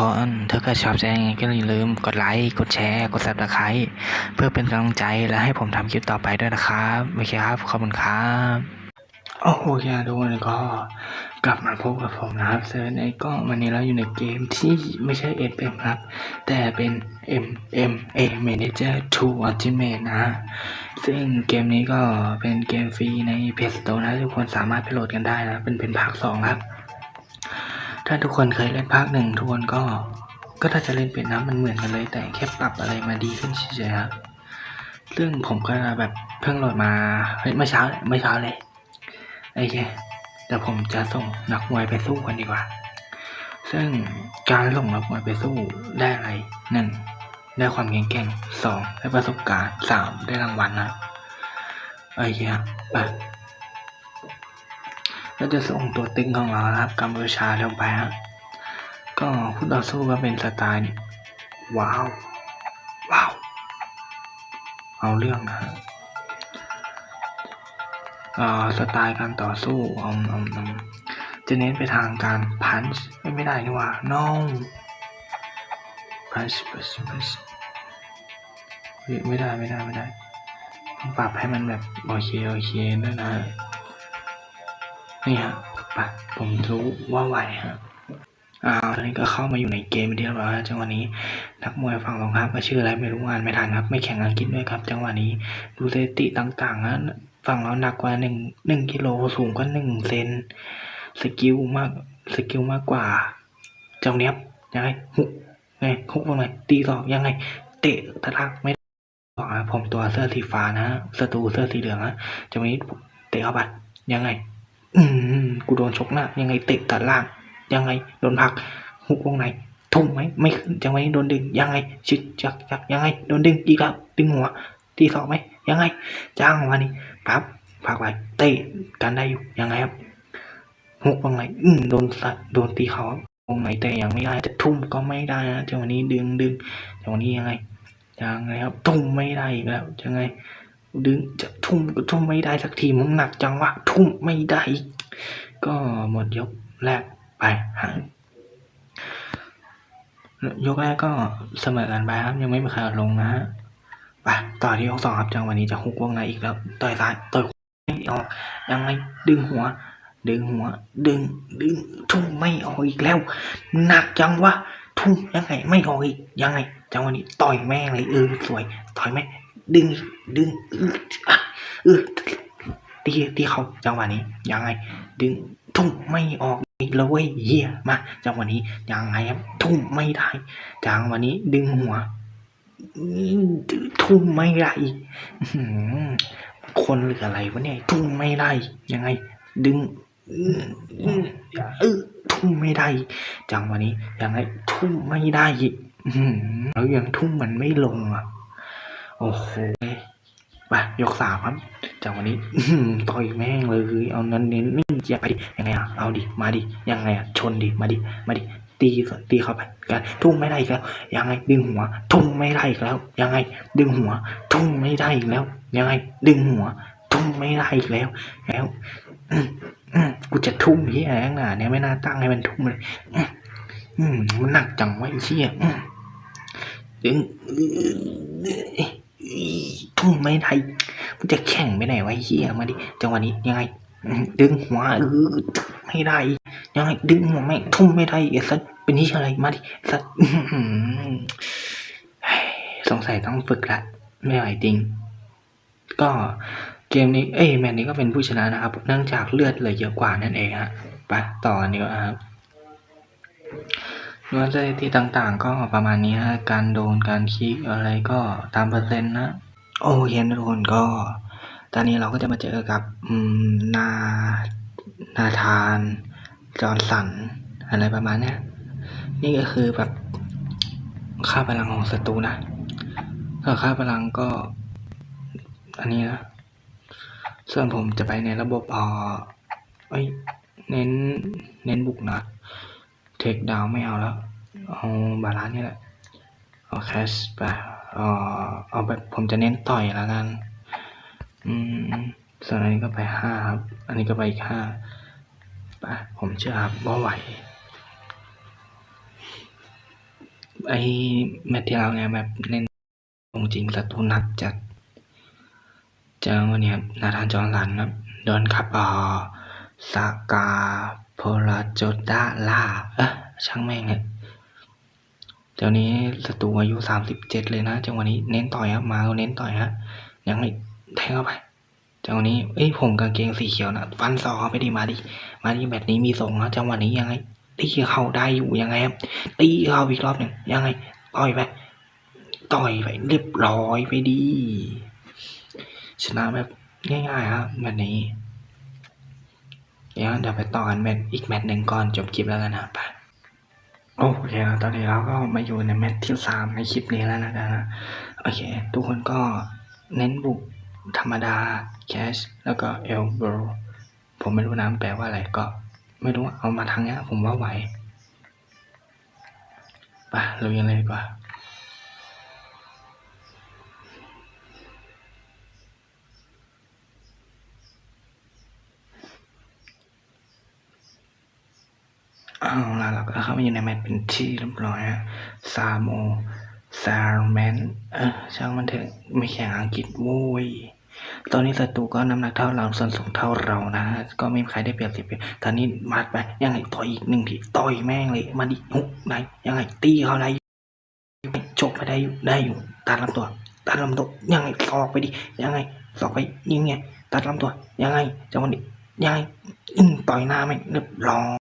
คนถ้าเกิดชอบใจยังไงก็อย่าลืมกดไลค์ กดแชร์ กด subscribe เพื่อเป็นกำลังใจและให้ผมทำคลิปต่อไปด้วยนะครับโอเคครับ ขอบคุณครับโอ้โหแค่ทุกคนก็กลับมาพบกับผมนะครับเซเว่นไอก็วันนี้เราอยู่ในเกมที่ไม่ใช่ FM ครับ แต่เป็น MMA Manager 2 Ultimate นะฮะซึ่งเกมนี้ก็เป็นเกมฟรีใน Play Store นะ ทุกคนสามารถไปโหลดกันได้นะ เป็นเป็นภาค 2 ครับ ถ้าทุกคนเคยเล่นภาคหนึ่งทุกคนก็ ก็ถ้าจะเล่นเป็นน้ำมันเหมือนกันเลย แต่แค่ปรับอะไรมาดีขึ้นเฉยๆครับซึ่งผมก็แบบเพิ่งโหลดมาเฮ้ยเมื่อเช้าเมื่อเช้าเลยโอเคเดี๋ยวผมจะส่งนักมวยไปสู้กันดีกว่า ซึ่งการส่งนักมวยไปสู้ได้อะไรหนึ่งได้ความแข็งแกร่งสองได้ประสบการณ์สามได้รางวัลนะโอเคครับไป เราจะส่งตัวตึงของเรานะครับกัมพูชาลงไปครับก็ผู้ต่อสู้ก็เป็นสไตล์ว้าวว้าวเอาเรื่องนะฮะเอ่อสไตล์การต่อสู้อมอมอมจะเน้นไปทางการพันช์ไม่ได้นี่ว่า no พันช์พันช์พันช์ไม่ได้ไม่ได้ไม่ได้ต้องปรับให้มันแบบโอเคโอเคด้วยนะ นี่ฮะปะผมรู้ว่าไหวฮะอ่าตอนนี้ก็เข้ามาอยู่ในเกมเรียบร้อยแล้วจังหวะนี้นักมวยฝั่งตรงข้ามก็ชื่ออะไรไม่รู้อ่านไม่ทันครับ ไม่แข่งอังกฤษด้วยครับ จังหวะนี้ดูสถิติต่างๆนะฝั่งเราหนักกว่าหนึ่งหนึ่งกิโลสูงกว่าหนึ่งเซนสกิลมากสกิลมากกว่าเจ้าเนี้ยบยังไงหุกไงหุกว่าไงตีศอกยังไง เตะตะลักไม่บอกนะผมตัวเสื้อสีฟ้านะฮะศัตรูเสื้อสีเหลืองนะจังหวะนี้เตะเข้าไปยังไง อืมกูโดนชกหน้ายังไงเตะตัดล่าง ยังไงโดนผลักหุกวงไหนทุ่มไหมไม่ขึ้นจังหวะนี้โดนดึงยังไงชิดจักจักยังไงโดนดึงอีกแล้วดึงหัวตีสองไหมยังไงจ้างมานี่ปั๊บผลักไปเตะกันได้อยู่ยังไงครับหุกวงไหนอืมโดนสัตว์โดนตีเขาวงไหนเตะยังไม่ได้จะทุ่มก็ไม่ได้นะจังหวะนี้ดึงดึงจังหวะนี้ยังไงยังไงครับทุ่มไม่ได้อีกแล้วยังไง ดึงจะทุ่มก็ทุ่มไม่ได้สักทีมึงหนักจังวะทุ่มไม่ได้อีกก็หมดยกแรกไปหางยกแรกก็เสมอกันไปครับยังไม่มีใครลงนะฮะไปต่อที่ยกสองครับจังวะนี้จะฮุกวงในอีกแล้วต่อยซ้ายต่อยขวาไม่ออกยังไงดึงหัว ดึงหัว ดึงดึงทุ่มไม่ออกอีกแล้วหนักจังวะทุ่มยังไงไม่ออกอีกยังไงจังวะนี้ต่อยแม่งเลยเออสวยต่อยแม่ ดึง ดึงอื้ออเออตีตีเขาจังหวะนี้ยังไง ดึงทุ่มไม่ออกอีกแล้วเว้ยเฮียมาจังหวะนี้ยังไงครับทุ่มไม่ได้จังหวะนี้ ดึงหัวทุ่มไม่ได้คนหรืออะไรวะเนี่ยทุ่มไม่ได้ยังไง ดึงเออทุ่มไม่ได้ จังหวะนี้ยังไงทุ่มไม่ได้แล้วยังทุ่มมันไม่ลงอะ โอ้โหไปยกสามครับ จากวันนี้ต่อยแม่งเลยเอานั้นเน้นนิ่งอย่าไปดิยังไงอะเอาดิมาดิยังไงอะชนดิมาดิมาดิตีตีเข้าไปกันทุ่มไม่ได้อีกแล้วยังไงดึงหัว ทุ่มไม่ได้อีกแล้ว ยังไง ดึงหัว ทุ่มไม่ได้อีกแล้ว ยังไง ดึงหัว ทุ่มไม่ได้อีกแล้ว แล้วกูจะทุ่มที่แองน่ะเนี่ยไม่น่าตั้งให้มันทุ่มเลยมันหนักจังไอ้เชี่ยดึง ไม่ได้มันจะแข่งไปไหนไอ้เฮียมาดิจังหวะนี้ยังไง ดึงหัวเออไม่ได้ ยังไง ดึงหัวไม่ทุ่มไม่ได้ไอ้สัสเป็นที่อะไรมาดิสัสอื้อหือเฮ้ยสงสัยต้องฝึกละไม่ไหวจริง ก็เกมนี้ เอ้ยแมตช์นี้ก็เป็นผู้ชนะนะครับ เนื่องจากเลือดเหลือเยอะกว่านั่นเองฮะไปต่อนนี้ครับ เนื้อสถิติต่างๆ ก็ประมาณนี้ฮะ การโดนการคลิกอะไรก็ตามเปอร์เซ็นต์นะ โอเคทุกคนก็ ตอนนี้เราก็จะมาเจอกับนานาธาน จอร์นสัน อะไรประมาณนี้นี่ก็คือแบบค่าพลังของศัตรูนะส่วนค่าพลังก็ อันนี้นะ ส่วนผมจะไปในระบบอ่อเอ้ยเน้น เน้นบุกนะ เทคดาวไม่เอาแล้ว เอาบาลานซ์นี่แหละ เอาแคชไปเอ่อเอาแบบผมจะเน้นต่อยแล้วกัน อืม ส่วนอันนี้ก็ไปห้าครับ อันนี้ก็ไปอีกห้าไปผมเชื่อครับว่าไหว ไอ้แมตช์ที่แล้วไงแบบเล่นลงจริงศัตรูหนักจัดเจอวันนี้ครับนาธานจอร์นสันครับโดนขับเอ่อสากา โพลาจดาล่าเอะช่างแม่งเนี่ยเดี๋ยวนี้ศัตรูอายุสามสิบเจ็ดเลยนะจังหวะนี้เน้นต่อยครับมาเน้นต่อยฮะยังไงแทงเข้าไปจังหวะนี้เอ้ยผมกางเกงสีเขียวนะฟันศอกเข้าไปดิมาดิมาดิแบบนี้มีส่งนะจังหวะนี้ยังไงตีเข้าได้อยู่ยังไงครับตีเข้าอีกรอบหนึ่งยังไงต่อยไปต่อยไปเรียบร้อยไปดีชนะแบบง่ายๆครับแบบนี้ เดี๋ยวเดี๋ยวไปต่อกันแมตช์อีกแมตช์หนึ่งก่อนจบคลิปแล้วกันนะไปโอเคนะตอนนี้เราก็มาอยู่ในแมตช์ที่สามในคลิปนี้แล้วนะนะโอเค ทุกคนก็เน้นบุกธรรมดาแคชแล้วก็เอลโบรผมไม่รู้นะแปลว่าอะไรก็ ไม่รู้เอามาทางเนี้ยผมว่าไหวไปลุยกันเลยดีกว่า เอาล่ะเราก็เข้ามาอยู่ในแมตช์เป็นที่เรียบร้อยฮะซาโมซาร์แมนเออช่างมันเถอะไม่แข่งอังกฤษโว้ยตอนนี้ศัตรูก็น้ำหนักเท่าเราส่วนสูงเท่าเรานะฮะก็ไม่มีใครได้เปรียบเสียเปรียบตอนนี้มาดไปยังไงต่อยอีกหนึ่งทีต่อยแม่งเลยมาดิหุกไหนยังไงตีเขาได้อยู่ชกไปได้อยู่ได้อยู่ตัดลำตัวตัดลำตัวยังไงสอกไปดิยังไงสอกไปยิงไงตัดลำตัวยังไงจังหวะนี้ยังไงต่อยหน้าไม่งเรียบร้อย